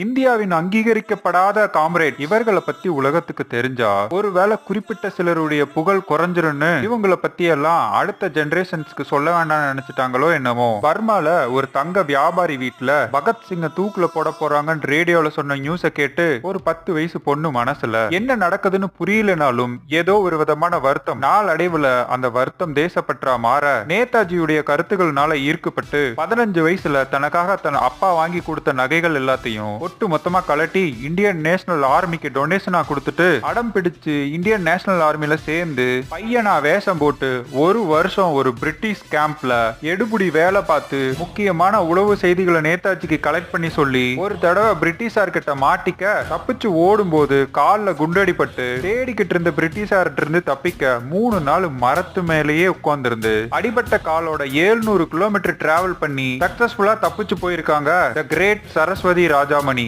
இந்தியாவின் அங்கீகரிக்கப்படாத காம்ரேட் இவர்களை பத்தி உலகத்துக்கு தெரிஞ்சா ஒருவேளை குறிப்பிட்ட சிலருடைய புகழ் குறைஞ்சிரும்னு இவங்கள பத்தி எல்லாம் அடுத்த ஜெனரேஷன்ஸ்க்கு சொல்ல வேண்டாம்னு நினைச்சிட்டாங்களோ என்னமோ. பர்மால ஒரு தங்க வியாபாரி வீட்டுல பகத்சிங்க தூக்குல போட போறாங்கன்னு ரேடியோல சொன்ன நியூஸ கேட்டு ஒரு பத்து வயசு பொண்ணு மனசுல என்ன நடக்குதுன்னு புரியலனாலும் ஏதோ ஒரு விதமான வருத்தம். நாளடைவுல அந்த வருத்தம் தேசப்பற்றா மாற நேதாஜியுடைய கருத்துக்கள்னால ஈர்க்கப்பட்டு பதினஞ்சு வயசுல தனக்காக தன் அப்பா வாங்கி கொடுத்த நகைகள் எல்லாத்தையும் ஒட்டு மொத்தமா கலட்டி இந்தியன் நேஷனல் ஆர்மிக்கு டொனேஷனா கொடுத்துட்டு அடம் பிடிச்சு இந்தியன் நேஷனல் ஆர்மில சேர்ந்து பையனா வேஷம் போட்டு ஒரு வருஷம் ஒரு பிரிட்டிஷ் கேம்ப்ல எடுபுடி வேலை பார்த்து முக்கியமான உளவு செய்திகளை நேதாஜிக்கு கலெக்ட் பண்ணி சொல்லி ஒரு தடவை பிரிட்டிஷார் கிட்ட மாட்டிக்க தப்பிச்சு ஓடும்போது கால்ல குண்டடிப்பட்டு தேடிக்கிட்டு இருந்த பிரிட்டிஷார்கிட்ட இருந்து தப்பிக்க மூணு நாள் மரத்து மேலேயே உட்கார்ந்து அடிபட்ட காலோட 700 கிலோமீட்டர் டிராவல் பண்ணி சக்சஸ்ஃபுல்லா தப்பிச்சு போயிருக்காங்க த கிரேட் சரஸ்வதி ராஜாமணி.